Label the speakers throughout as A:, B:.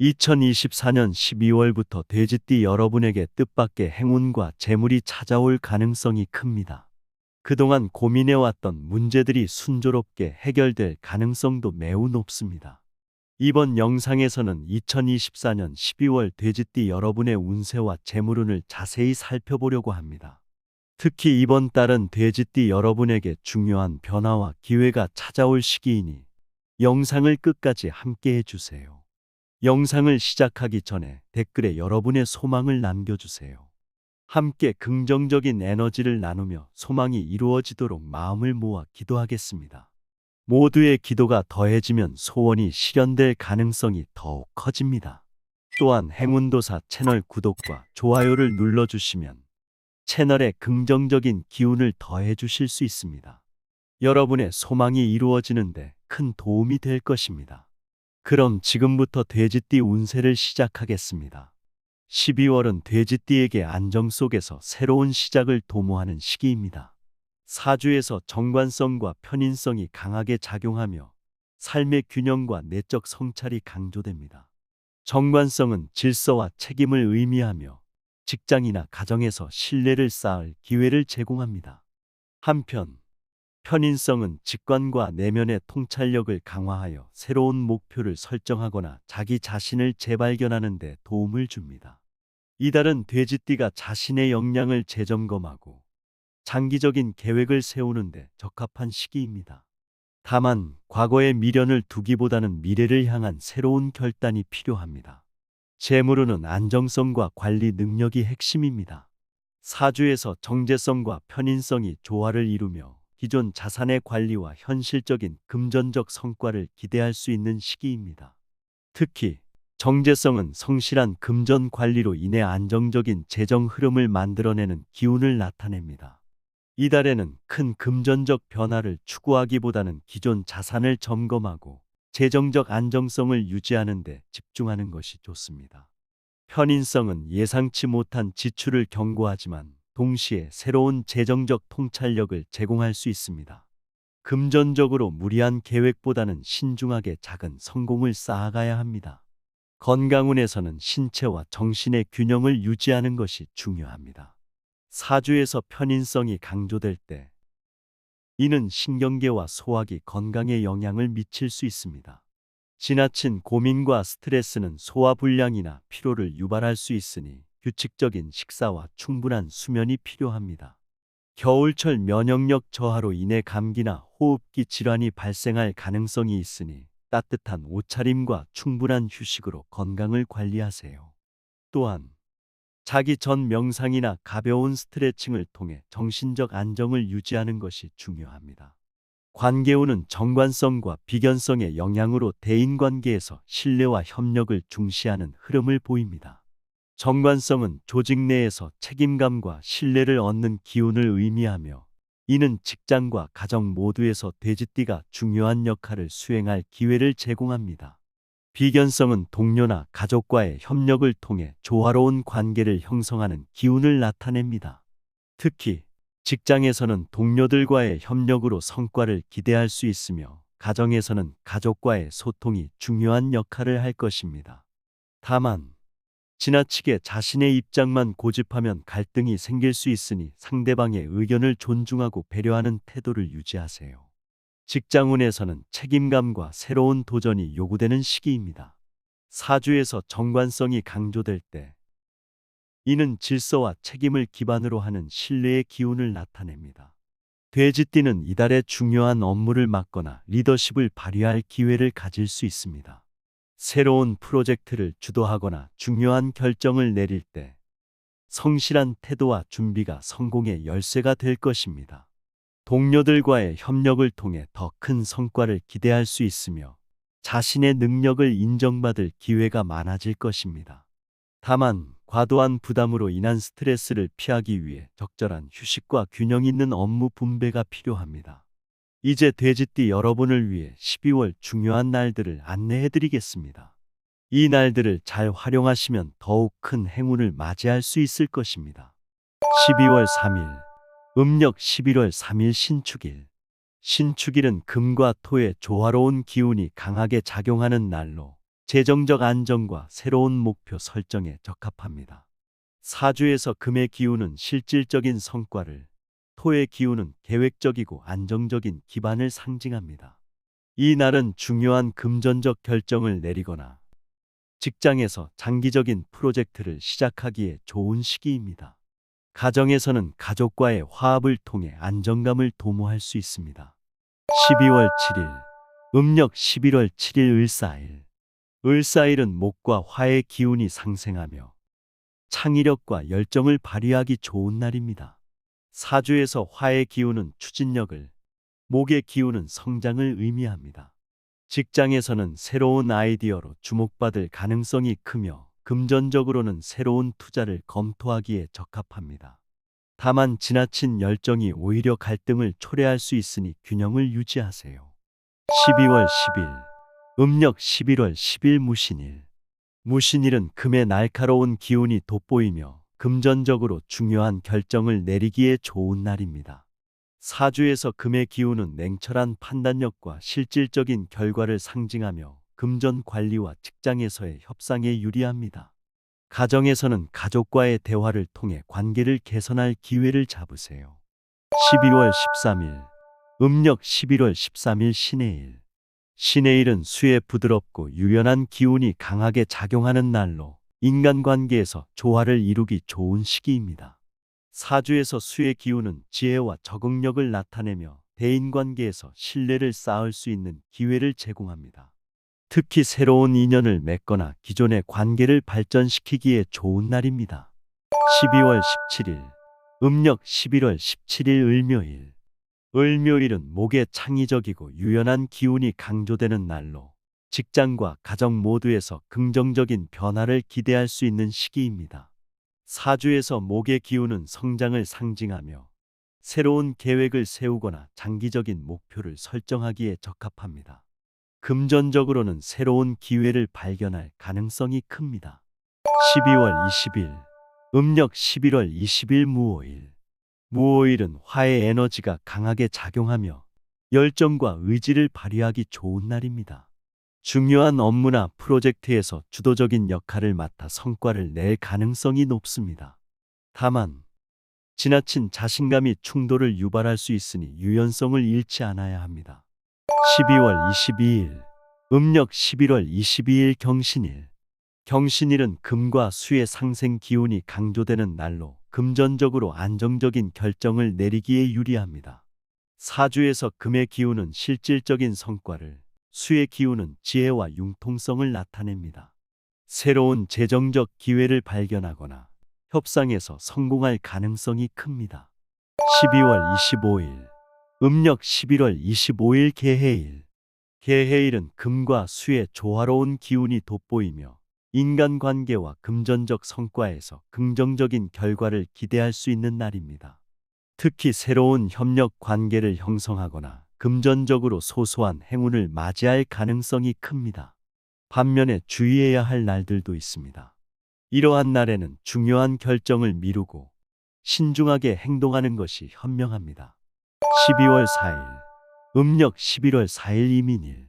A: 2024년 12월부터 돼지띠 여러분에게 뜻밖의 행운과 재물이 찾아올 가능성이 큽니다. 그동안 고민해왔던 문제들이 순조롭게 해결될 가능성도 매우 높습니다. 이번 영상에서는 2024년 12월 돼지띠 여러분의 운세와 재물운을 자세히 살펴보려고 합니다. 특히 이번 달은 돼지띠 여러분에게 중요한 변화와 기회가 찾아올 시기이니 영상을 끝까지 함께 해주세요. 영상을 시작하기 전에 댓글에 여러분의 소망을 남겨주세요. 함께 긍정적인 에너지를 나누며 소망이 이루어지도록 마음을 모아 기도하겠습니다. 모두의 기도가 더해지면 소원이 실현될 가능성이 더욱 커집니다. 또한 행운도사 채널 구독과 좋아요를 눌러주시면 채널에 긍정적인 기운을 더해 주실 수 있습니다. 여러분의 소망이 이루어지는데 큰 도움이 될 것입니다. 그럼 지금부터 돼지띠 운세를 시작하겠습니다. 12월은 돼지띠에게 안정 속에서 새로운 시작을 도모하는 시기입니다. 사주에서 정관성과 편인성이 강하게 작용하며 삶의 균형과 내적 성찰이 강조됩니다. 정관성은 질서와 책임을 의미하며 직장이나 가정에서 신뢰를 쌓을 기회를 제공합니다. 한편, 편인성은 직관과 내면의 통찰력을 강화하여 새로운 목표를 설정하거나 자기 자신을 재발견하는 데 도움을 줍니다. 이달은 돼지띠가 자신의 역량을 재점검하고 장기적인 계획을 세우는데 적합한 시기입니다. 다만 과거의 미련을 두기보다는 미래를 향한 새로운 결단이 필요합니다. 재물운은 안정성과 관리 능력이 핵심입니다. 사주에서 정제성과 편인성이 조화를 이루며 기존 자산의 관리와 현실적인 금전적 성과를 기대할 수 있는 시기입니다. 특히 정제성은 성실한 금전 관리로 인해 안정적인 재정 흐름을 만들어내는 기운을 나타냅니다. 이달에는 큰 금전적 변화를 추구하기보다는 기존 자산을 점검하고 재정적 안정성을 유지하는 데 집중하는 것이 좋습니다. 편인성은 예상치 못한 지출을 경고하지만 동시에 새로운 재정적 통찰력을 제공할 수 있습니다. 금전적으로 무리한 계획보다는 신중하게 작은 성공을 쌓아가야 합니다. 건강운에서는 신체와 정신의 균형을 유지하는 것이 중요합니다. 사주에서 편인성이 강조될 때 이는 신경계와 소화기 건강에 영향을 미칠 수 있습니다. 지나친 고민과 스트레스는 소화불량이나 피로를 유발할 수 있으니 규칙적인 식사와 충분한 수면이 필요합니다. 겨울철 면역력 저하로 인해 감기나 호흡기 질환이 발생할 가능성이 있으니 따뜻한 옷차림과 충분한 휴식으로 건강을 관리하세요. 또한 자기 전 명상이나 가벼운 스트레칭을 통해 정신적 안정을 유지하는 것이 중요합니다. 관계운은 정관성과 비견성의 영향으로 대인관계에서 신뢰와 협력을 중시하는 흐름을 보입니다. 정관성은 조직 내에서 책임감과 신뢰를 얻는 기운을 의미하며 이는 직장과 가정 모두에서 돼지띠가 중요한 역할을 수행할 기회를 제공합니다. 비견성은 동료나 가족과의 협력을 통해 조화로운 관계를 형성하는 기운을 나타냅니다. 특히 직장에서는 동료들과의 협력으로 성과를 기대할 수 있으며 가정에서는 가족과의 소통이 중요한 역할을 할 것입니다. 다만 지나치게 자신의 입장만 고집하면 갈등이 생길 수 있으니 상대방의 의견을 존중하고 배려하는 태도를 유지하세요. 직장운에서는 책임감과 새로운 도전이 요구되는 시기입니다. 사주에서 정관성이 강조될 때 이는 질서와 책임을 기반으로 하는 신뢰의 기운을 나타냅니다. 돼지띠는 이달에 중요한 업무를 맡거나 리더십을 발휘할 기회를 가질 수 있습니다. 새로운 프로젝트를 주도하거나 중요한 결정을 내릴 때 성실한 태도와 준비가 성공의 열쇠가 될 것입니다. 동료들과의 협력을 통해 더 큰 성과를 기대할 수 있으며 자신의 능력을 인정받을 기회가 많아질 것입니다. 다만 과도한 부담으로 인한 스트레스를 피하기 위해 적절한 휴식과 균형 있는 업무 분배가 필요합니다. 이제 돼지띠 여러분을 위해 12월 중요한 날들을 안내해 드리겠습니다. 이 날들을 잘 활용하시면 더욱 큰 행운을 맞이할 수 있을 것입니다. 12월 3일, 음력 11월 3일 신축일. 신축일은 금과 토의 조화로운 기운이 강하게 작용하는 날로 재정적 안정과 새로운 목표 설정에 적합합니다. 사주에서 금의 기운은 실질적인 성과를, 토의 기운은 계획적이고 안정적인 기반을 상징합니다. 이 날은 중요한 금전적 결정을 내리거나 직장에서 장기적인 프로젝트를 시작하기에 좋은 시기입니다. 가정에서는 가족과의 화합을 통해 안정감을 도모할 수 있습니다. 12월 7일, 음력 11월 7일 을사일. 을사일은 목과 화의 기운이 상생하며 창의력과 열정을 발휘하기 좋은 날입니다. 사주에서 화의 기운은 추진력을, 목의 기운은 성장을 의미합니다. 직장에서는 새로운 아이디어로 주목받을 가능성이 크며 금전적으로는 새로운 투자를 검토하기에 적합합니다. 다만 지나친 열정이 오히려 갈등을 초래할 수 있으니 균형을 유지하세요. 12월 10일, 음력 11월 10일 무신일. 무신일은 금의 날카로운 기운이 돋보이며 금전적으로 중요한 결정을 내리기에 좋은 날입니다. 사주에서 금의 기운은 냉철한 판단력과 실질적인 결과를 상징하며 금전 관리와 직장에서의 협상에 유리합니다. 가정에서는 가족과의 대화를 통해 관계를 개선할 기회를 잡으세요. 12월 13일, 음력 11월 13일 신해일. 신해일은 수의 부드럽고 유연한 기운이 강하게 작용하는 날로 인간관계에서 조화를 이루기 좋은 시기입니다. 사주에서 수의 기운은 지혜와 적응력을 나타내며 대인관계에서 신뢰를 쌓을 수 있는 기회를 제공합니다. 특히 새로운 인연을 맺거나 기존의 관계를 발전시키기에 좋은 날입니다. 12월 17일, 음력 11월 17일 을묘일. 을묘일은 목의 창의적이고 유연한 기운이 강조되는 날로 직장과 가정 모두에서 긍정적인 변화를 기대할 수 있는 시기입니다. 사주에서 목의 기운은 성장을 상징하며 새로운 계획을 세우거나 장기적인 목표를 설정하기에 적합합니다. 금전적으로는 새로운 기회를 발견할 가능성이 큽니다. 12월 20일, 음력 11월 20일 무오일. 무오일은 화의 에너지가 강하게 작용하며 열정과 의지를 발휘하기 좋은 날입니다. 중요한 업무나 프로젝트에서 주도적인 역할을 맡아 성과를 낼 가능성이 높습니다. 다만, 지나친 자신감이 충돌을 유발할 수 있으니 유연성을 잃지 않아야 합니다. 12월 22일, 음력 11월 22일 경신일. 경신일은 금과 수의 상생 기운이 강조되는 날로 금전적으로 안정적인 결정을 내리기에 유리합니다. 사주에서 금의 기운은 실질적인 성과를, 수의 기운은 지혜와 융통성을 나타냅니다. 새로운 재정적 기회를 발견하거나 협상에서 성공할 가능성이 큽니다. 12월 25일, 음력 11월 25일 개해일. 개해일은 금과 수의 조화로운 기운이 돋보이며 인간관계와 금전적 성과에서 긍정적인 결과를 기대할 수 있는 날입니다. 특히 새로운 협력 관계를 형성하거나 금전적으로 소소한 행운을 맞이할 가능성이 큽니다. 반면에 주의해야 할 날들도 있습니다. 이러한 날에는 중요한 결정을 미루고 신중하게 행동하는 것이 현명합니다. 12월 4일, 음력 11월 4일 이민일.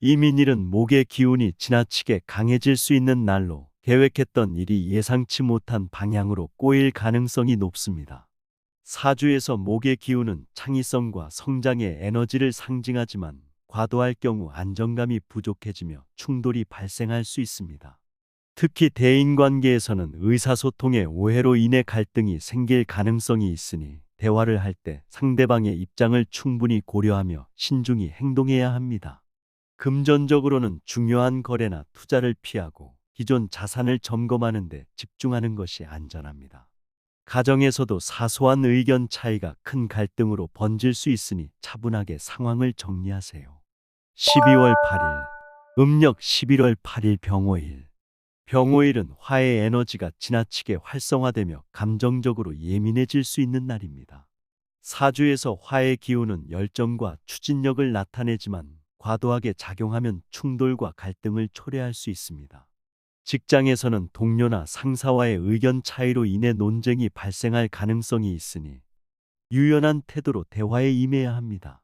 A: 이민일은 목의 기운이 지나치게 강해질 수 있는 날로 계획했던 일이 예상치 못한 방향으로 꼬일 가능성이 높습니다. 사주에서 목의 기운은 창의성과 성장의 에너지를 상징하지만 과도할 경우 안정감이 부족해지며 충돌이 발생할 수 있습니다. 특히 대인 관계에서는 의사소통의 오해로 인해 갈등이 생길 가능성이 있으니 대화를 할 때 상대방의 입장을 충분히 고려하며 신중히 행동해야 합니다. 금전적으로는 중요한 거래나 투자를 피하고 기존 자산을 점검하는 데 집중하는 것이 안전합니다. 가정에서도 사소한 의견 차이가 큰 갈등으로 번질 수 있으니 차분하게 상황을 정리하세요. 12월 8일, 음력 11월 8일 병호일. 병호일은 화의 에너지가 지나치게 활성화되며 감정적으로 예민해질 수 있는 날입니다. 사주에서 화의 기운은 열정과 추진력을 나타내지만 과도하게 작용하면 충돌과 갈등을 초래할 수 있습니다. 직장에서는 동료나 상사와의 의견 차이로 인해 논쟁이 발생할 가능성이 있으니 유연한 태도로 대화에 임해야 합니다.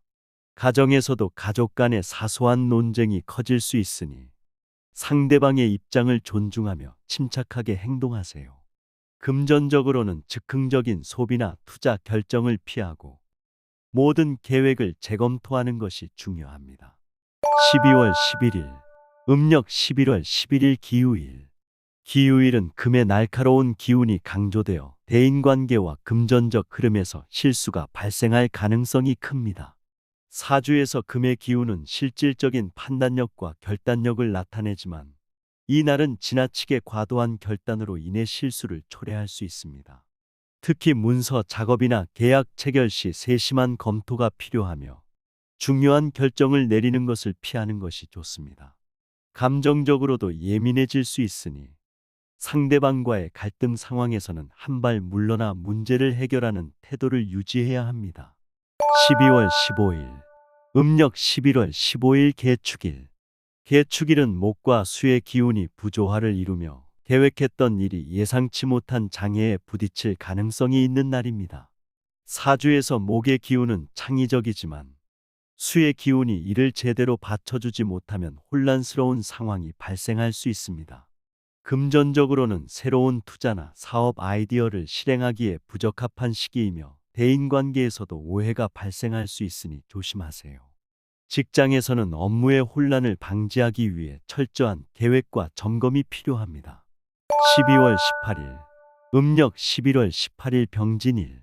A: 가정에서도 가족 간의 사소한 논쟁이 커질 수 있으니 상대방의 입장을 존중하며 침착하게 행동하세요. 금전적으로는 즉흥적인 소비나 투자 결정을 피하고 모든 계획을 재검토하는 것이 중요합니다. 12월 11일, 음력 11월 11일 기후일. 기후일은 금의 날카로운 기운이 강조되어 대인관계와 금전적 흐름에서 실수가 발생할 가능성이 큽니다. 사주에서 금의 기운은 실질적인 판단력과 결단력을 나타내지만 이 날은 지나치게 과도한 결단으로 인해 실수를 초래할 수 있습니다. 특히 문서 작업이나 계약 체결 시 세심한 검토가 필요하며 중요한 결정을 내리는 것을 피하는 것이 좋습니다. 감정적으로도 예민해질 수 있으니 상대방과의 갈등 상황에서는 한 발 물러나 문제를 해결하는 태도를 유지해야 합니다. 12월 15일, 음력 11월 15일 개축일. 개축일은 목과 수의 기운이 부조화를 이루며 계획했던 일이 예상치 못한 장애에 부딪힐 가능성이 있는 날입니다. 사주에서 목의 기운은 창의적이지만 수의 기운이 이를 제대로 받쳐주지 못하면 혼란스러운 상황이 발생할 수 있습니다. 금전적으로는 새로운 투자나 사업 아이디어를 실행하기에 부적합한 시기이며 대인관계에서도 오해가 발생할 수 있으니 조심하세요. 직장에서는 업무의 혼란을 방지하기 위해 철저한 계획과 점검이 필요합니다. 12월 18일, 음력 11월 18일 병진일.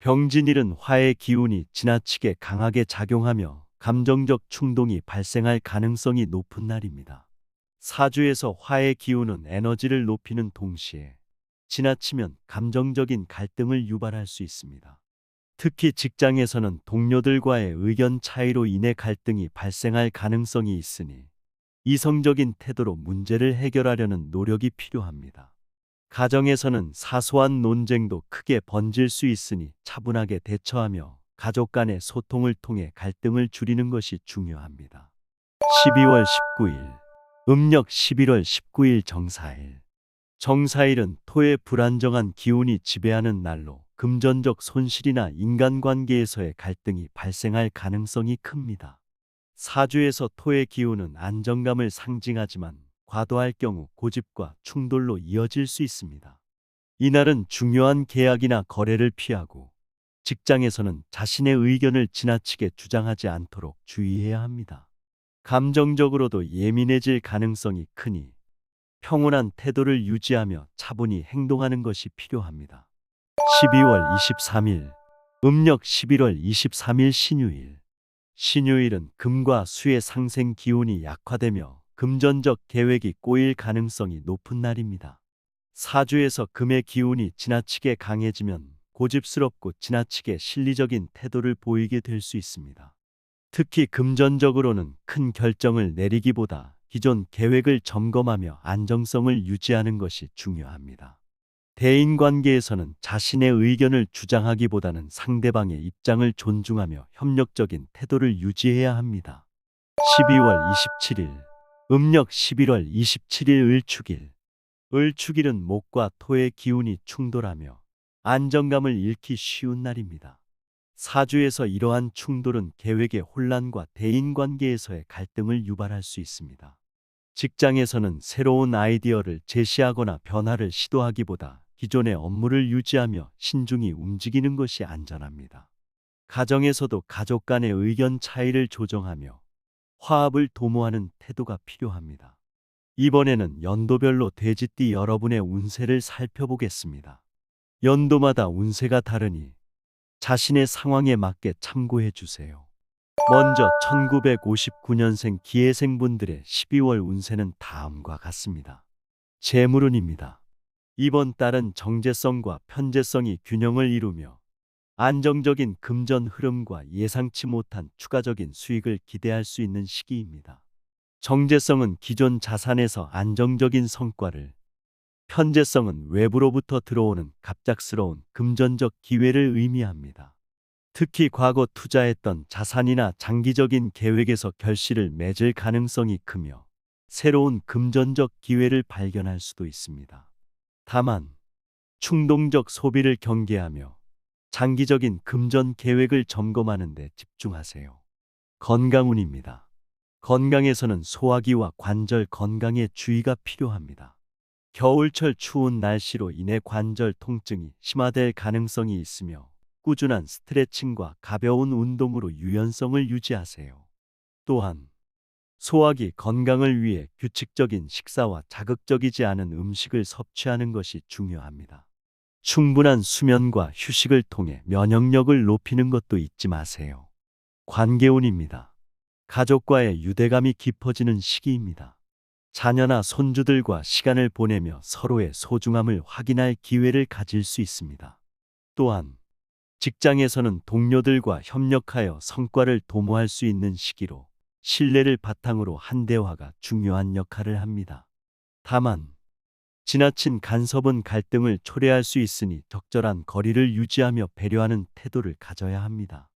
A: 병진일은 화의 기운이 지나치게 강하게 작용하며 감정적 충동이 발생할 가능성이 높은 날입니다. 사주에서 화의 기운은 에너지를 높이는 동시에 지나치면 감정적인 갈등을 유발할 수 있습니다. 특히 직장에서는 동료들과의 의견 차이로 인해 갈등이 발생할 가능성이 있으니 이성적인 태도로 문제를 해결하려는 노력이 필요합니다. 가정에서는 사소한 논쟁도 크게 번질 수 있으니 차분하게 대처하며 가족 간의 소통을 통해 갈등을 줄이는 것이 중요합니다. 12월 19일 음력 11월 19일 정사일. 정사일은 토의 불안정한 기운이 지배하는 날로 금전적 손실이나 인간관계에서의 갈등이 발생할 가능성이 큽니다. 사주에서 토의 기운은 안정감을 상징하지만 과도할 경우 고집과 충돌로 이어질 수 있습니다. 이날은 중요한 계약이나 거래를 피하고 직장에서는 자신의 의견을 지나치게 주장하지 않도록 주의해야 합니다. 감정적으로도 예민해질 가능성이 크니 평온한 태도를 유지하며 차분히 행동하는 것이 필요합니다. 12월 23일, 음력 11월 23일 신유일. 신유일은 금과 수의 상생 기운이 약화되며 금전적 계획이 꼬일 가능성이 높은 날입니다. 사주에서 금의 기운이 지나치게 강해지면 고집스럽고 지나치게 실리적인 태도를 보이게 될 수 있습니다. 특히 금전적으로는 큰 결정을 내리기보다 기존 계획을 점검하며 안정성을 유지하는 것이 중요합니다. 대인 관계에서는 자신의 의견을 주장하기보다는 상대방의 입장을 존중하며 협력적인 태도를 유지해야 합니다. 12월 27일, 음력 11월 27일 을축일. 을축일은 목과 토의 기운이 충돌하며 안정감을 잃기 쉬운 날입니다. 사주에서 이러한 충돌은 계획의 혼란과 대인 관계에서의 갈등을 유발할 수 있습니다. 직장에서는 새로운 아이디어를 제시하거나 변화를 시도하기보다 기존의 업무를 유지하며 신중히 움직이는 것이 안전합니다. 가정에서도 가족 간의 의견 차이를 조정하며 화합을 도모하는 태도가 필요합니다. 이번에는 연도별로 돼지띠 여러분의 운세를 살펴보겠습니다. 연도마다 운세가 다르니 자신의 상황에 맞게 참고해 주세요. 먼저 1959년생 기해생분들의 12월 운세는 다음과 같습니다. 재물운입니다. 이번 달은 정제성과 편제성이 균형을 이루며 안정적인 금전 흐름과 예상치 못한 추가적인 수익을 기대할 수 있는 시기입니다. 정제성은 기존 자산에서 안정적인 성과를 현재성은 외부로부터 들어오는 갑작스러운 금전적 기회를 의미합니다. 특히 과거 투자했던 자산이나 장기적인 계획에서 결실을 맺을 가능성이 크며 새로운 금전적 기회를 발견할 수도 있습니다. 다만 충동적 소비를 경계하며 장기적인 금전 계획을 점검하는 데 집중하세요. 건강운입니다. 건강에서는 소화기와 관절 건강에 주의가 필요합니다. 겨울철 추운 날씨로 인해 관절 통증이 심화될 가능성이 있으며 꾸준한 스트레칭과 가벼운 운동으로 유연성을 유지하세요. 또한 소화기 건강을 위해 규칙적인 식사와 자극적이지 않은 음식을 섭취하는 것이 중요합니다. 충분한 수면과 휴식을 통해 면역력을 높이는 것도 잊지 마세요. 관계운입니다. 가족과의 유대감이 깊어지는 시기입니다. 자녀나 손주들과 시간을 보내며 서로의 소중함을 확인할 기회를 가질 수 있습니다. 또한 직장에서는 동료들과 협력하여 성과를 도모할 수 있는 시기로 신뢰를 바탕으로 한 대화가 중요한 역할을 합니다. 다만 지나친 간섭은 갈등을 초래할 수 있으니 적절한 거리를 유지하며 배려하는 태도를 가져야 합니다.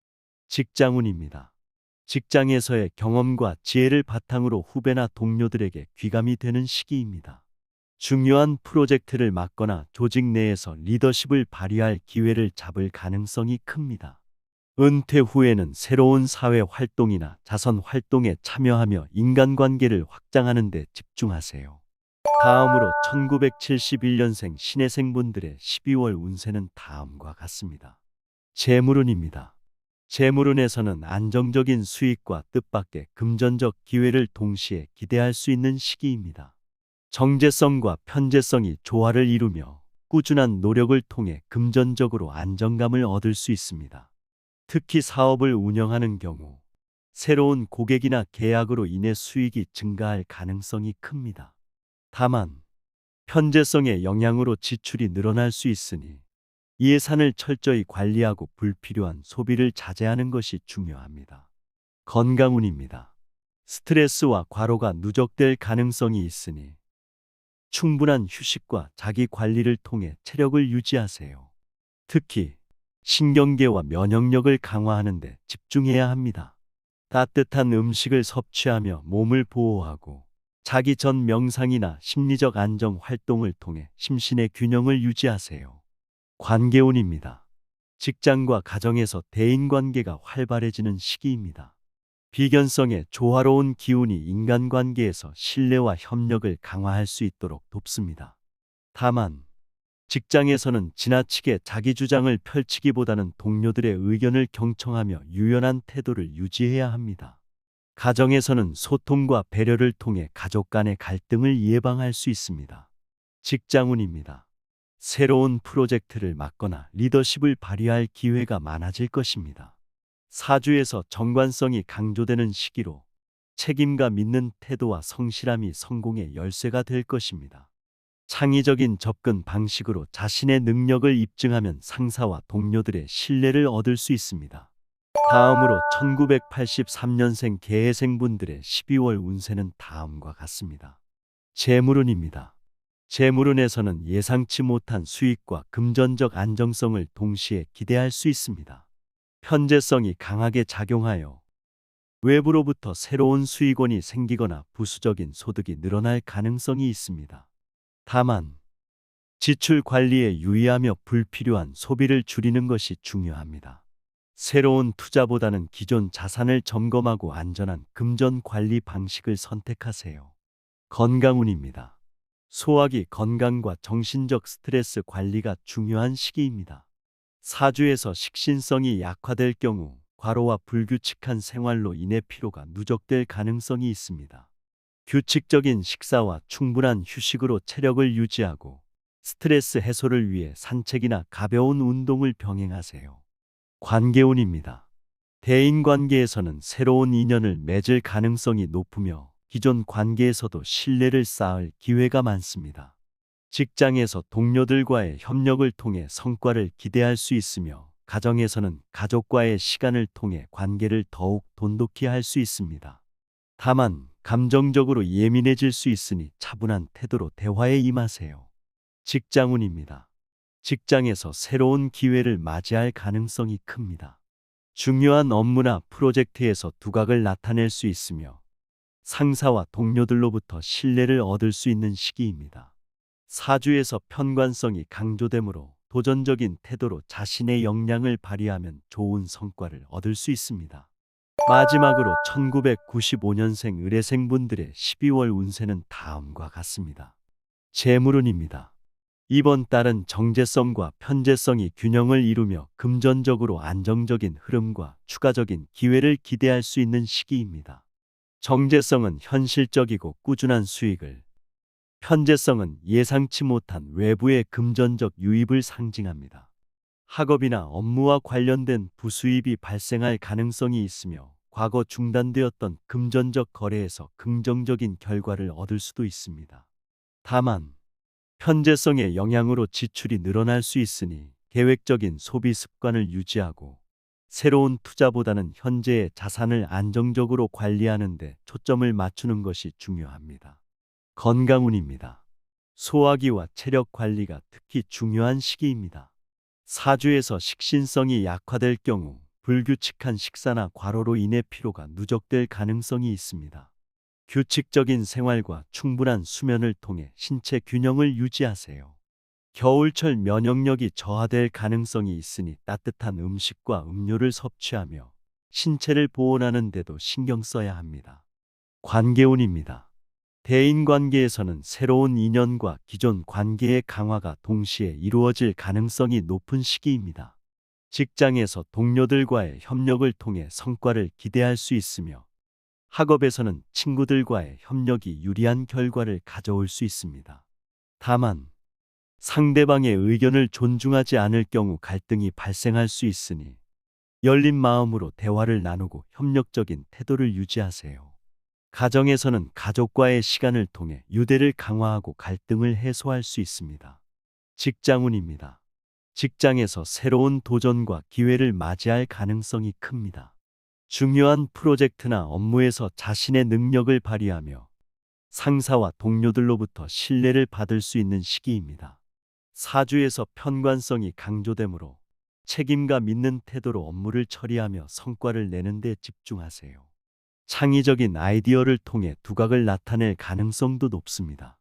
A: 직장운입니다. 직장에서의 경험과 지혜를 바탕으로 후배나 동료들에게 귀감이 되는 시기입니다. 중요한 프로젝트를 맡거나 조직 내에서 리더십을 발휘할 기회를 잡을 가능성이 큽니다. 은퇴 후에는 새로운 사회 활동이나 자선 활동에 참여하며 인간관계를 확장하는 데 집중하세요. 다음으로 1971년생 신혜생분들의 12월 운세는 다음과 같습니다. 재물운입니다. 재물운에서는 안정적인 수익과 뜻밖의 금전적 기회를 동시에 기대할 수 있는 시기입니다. 정제성과 편제성이 조화를 이루며 꾸준한 노력을 통해 금전적으로 안정감을 얻을 수 있습니다. 특히 사업을 운영하는 경우 새로운 고객이나 계약으로 인해 수익이 증가할 가능성이 큽니다. 다만 편제성의 영향으로 지출이 늘어날 수 있으니 예산을 철저히 관리하고 불필요한 소비를 자제하는 것이 중요합니다. 건강운입니다. 스트레스와 과로가 누적될 가능성이 있으니 충분한 휴식과 자기 관리를 통해 체력을 유지하세요. 특히 신경계와 면역력을 강화하는 데 집중해야 합니다. 따뜻한 음식을 섭취하며 몸을 보호하고 자기 전 명상이나 심리적 안정 활동을 통해 심신의 균형을 유지하세요. 관계운입니다. 직장과 가정에서 대인관계가 활발해지는 시기입니다. 비견성의 조화로운 기운이 인간관계에서 신뢰와 협력을 강화할 수 있도록 돕습니다. 다만, 직장에서는 지나치게 자기 주장을 펼치기보다는 동료들의 의견을 경청하며 유연한 태도를 유지해야 합니다. 가정에서는 소통과 배려를 통해 가족 간의 갈등을 예방할 수 있습니다. 직장운입니다. 새로운 프로젝트를 맡거나 리더십을 발휘할 기회가 많아질 것입니다. 사주에서 정관성이 강조되는 시기로 책임과 믿는 태도와 성실함이 성공의 열쇠가 될 것입니다. 창의적인 접근 방식으로 자신의 능력을 입증하면 상사와 동료들의 신뢰를 얻을 수 있습니다. 다음으로 1983년생 개해생분들의 12월 운세는 다음과 같습니다. 재물운입니다. 재물운에서는 예상치 못한 수익과 금전적 안정성을 동시에 기대할 수 있습니다. 편제성이 강하게 작용하여 외부로부터 새로운 수익원이 생기거나 부수적인 소득이 늘어날 가능성이 있습니다. 다만 지출 관리에 유의하며 불필요한 소비를 줄이는 것이 중요합니다. 새로운 투자보다는 기존 자산을 점검하고 안전한 금전 관리 방식을 선택하세요. 건강운입니다. 소화기 건강과 정신적 스트레스 관리가 중요한 시기입니다. 사주에서 식신성이 약화될 경우 과로와 불규칙한 생활로 인해 피로가 누적될 가능성이 있습니다. 규칙적인 식사와 충분한 휴식으로 체력을 유지하고 스트레스 해소를 위해 산책이나 가벼운 운동을 병행하세요. 관계운입니다. 대인 관계에서는 새로운 인연을 맺을 가능성이 높으며 기존 관계에서도 신뢰를 쌓을 기회가 많습니다. 직장에서 동료들과의 협력을 통해 성과를 기대할 수 있으며 가정에서는 가족과의 시간을 통해 관계를 더욱 돈독히 할 수 있습니다. 다만 감정적으로 예민해질 수 있으니 차분한 태도로 대화에 임하세요. 직장운입니다. 직장에서 새로운 기회를 맞이할 가능성이 큽니다. 중요한 업무나 프로젝트에서 두각을 나타낼 수 있으며 상사와 동료들로부터 신뢰를 얻을 수 있는 시기입니다. 사주에서 편관성이 강조되므로 도전적인 태도로 자신의 역량을 발휘하면 좋은 성과를 얻을 수 있습니다. 마지막으로 1995년생 의뢰생 분들의 12월 운세는 다음과 같습니다. 재물운입니다. 이번 달은 정제성과 편제성이 균형을 이루며 금전적으로 안정적인 흐름과 추가적인 기회를 기대할 수 있는 시기입니다. 정제성은 현실적이고 꾸준한 수익을, 편제성은 예상치 못한 외부의 금전적 유입을 상징합니다. 학업이나 업무와 관련된 부수입이 발생할 가능성이 있으며 과거 중단되었던 금전적 거래에서 긍정적인 결과를 얻을 수도 있습니다. 다만 편제성의 영향으로 지출이 늘어날 수 있으니 계획적인 소비 습관을 유지하고 새로운 투자보다는 현재의 자산을 안정적으로 관리하는 데 초점을 맞추는 것이 중요합니다. 건강운입니다. 소화기와 체력 관리가 특히 중요한 시기입니다. 사주에서 식신성이 약화될 경우 불규칙한 식사나 과로로 인해 피로가 누적될 가능성이 있습니다. 규칙적인 생활과 충분한 수면을 통해 신체 균형을 유지하세요. 겨울철 면역력이 저하될 가능성이 있으니 따뜻한 음식과 음료를 섭취하며 신체를 보온하는 데도 신경 써야 합니다. 관계운입니다. 대인 관계에서는 새로운 인연과 기존 관계의 강화가 동시에 이루어질 가능성이 높은 시기입니다. 직장에서 동료들과의 협력을 통해 성과를 기대할 수 있으며 학업에서는 친구들과의 협력이 유리한 결과를 가져올 수 있습니다. 다만 상대방의 의견을 존중하지 않을 경우 갈등이 발생할 수 있으니 열린 마음으로 대화를 나누고 협력적인 태도를 유지하세요. 가정에서는 가족과의 시간을 통해 유대를 강화하고 갈등을 해소할 수 있습니다. 직장운입니다. 직장에서 새로운 도전과 기회를 맞이할 가능성이 큽니다. 중요한 프로젝트나 업무에서 자신의 능력을 발휘하며 상사와 동료들로부터 신뢰를 받을 수 있는 시기입니다. 사주에서 편관성이 강조되므로 책임과 믿는 태도로 업무를 처리하며 성과를 내는 데 집중하세요. 창의적인 아이디어를 통해 두각을 나타낼 가능성도 높습니다.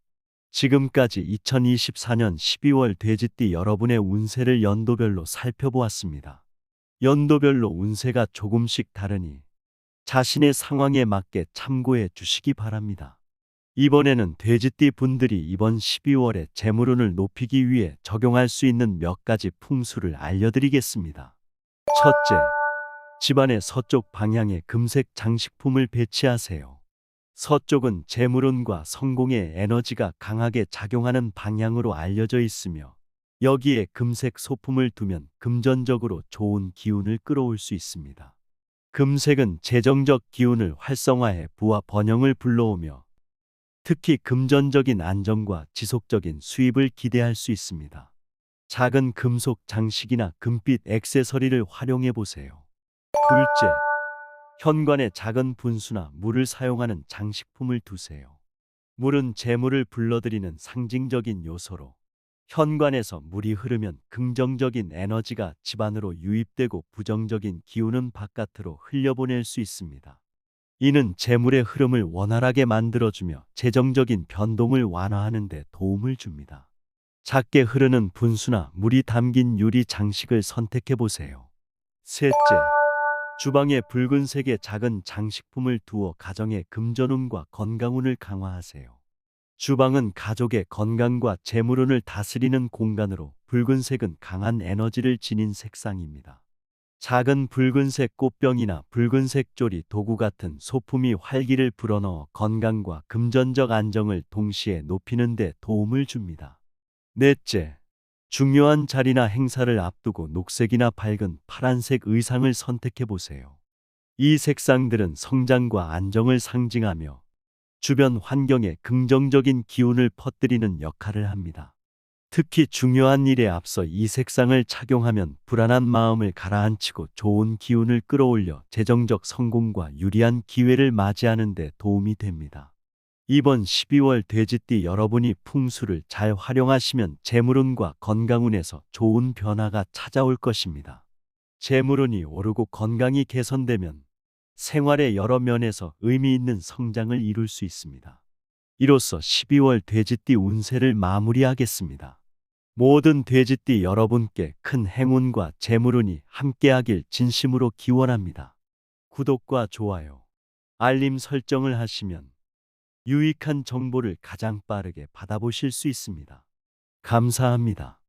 A: 지금까지 2024년 12월 돼지띠 여러분의 운세를 연도별로 살펴보았습니다. 연도별로 운세가 조금씩 다르니 자신의 상황에 맞게 참고해 주시기 바랍니다. 이번에는 돼지띠 분들이 이번 12월에 재물운을 높이기 위해 적용할 수 있는 몇 가지 풍수를 알려드리겠습니다. 첫째, 집안의 서쪽 방향에 금색 장식품을 배치하세요. 서쪽은 재물운과 성공의 에너지가 강하게 작용하는 방향으로 알려져 있으며 여기에 금색 소품을 두면 금전적으로 좋은 기운을 끌어올 수 있습니다. 금색은 재정적 기운을 활성화해 부와 번영을 불러오며 특히 금전적인 안정과 지속적인 수입을 기대할 수 있습니다. 작은 금속 장식이나 금빛 액세서리를 활용해 보세요. 둘째, 현관에 작은 분수나 물을 사용하는 장식품을 두세요. 물은 재물을 불러들이는 상징적인 요소로 현관에서 물이 흐르면 긍정적인 에너지가 집안으로 유입되고 부정적인 기운은 바깥으로 흘려보낼 수 있습니다. 이는 재물의 흐름을 원활하게 만들어주며 재정적인 변동을 완화하는 데 도움을 줍니다. 작게 흐르는 분수나 물이 담긴 유리 장식을 선택해 보세요. 셋째, 주방에 붉은색의 작은 장식품을 두어 가정의 금전운과 건강운을 강화하세요. 주방은 가족의 건강과 재물운을 다스리는 공간으로 붉은색은 강한 에너지를 지닌 색상입니다. 작은 붉은색 꽃병이나 붉은색 조리 도구 같은 소품이 활기를 불어넣어 건강과 금전적 안정을 동시에 높이는 데 도움을 줍니다. 넷째, 중요한 자리나 행사를 앞두고 녹색이나 밝은 파란색 의상을 선택해 보세요. 이 색상들은 성장과 안정을 상징하며 주변 환경에 긍정적인 기운을 퍼뜨리는 역할을 합니다. 특히 중요한 일에 앞서 이 색상을 착용하면 불안한 마음을 가라앉히고 좋은 기운을 끌어올려 재정적 성공과 유리한 기회를 맞이하는 데 도움이 됩니다. 이번 12월 돼지띠 여러분이 풍수를 잘 활용하시면 재물운과 건강운에서 좋은 변화가 찾아올 것입니다. 재물운이 오르고 건강이 개선되면 생활의 여러 면에서 의미 있는 성장을 이룰 수 있습니다. 이로써 12월 돼지띠 운세를 마무리하겠습니다. 모든 돼지띠 여러분께 큰 행운과 재물운이 함께하길 진심으로 기원합니다. 구독과 좋아요, 알림 설정을 하시면 유익한 정보를 가장 빠르게 받아보실 수 있습니다. 감사합니다.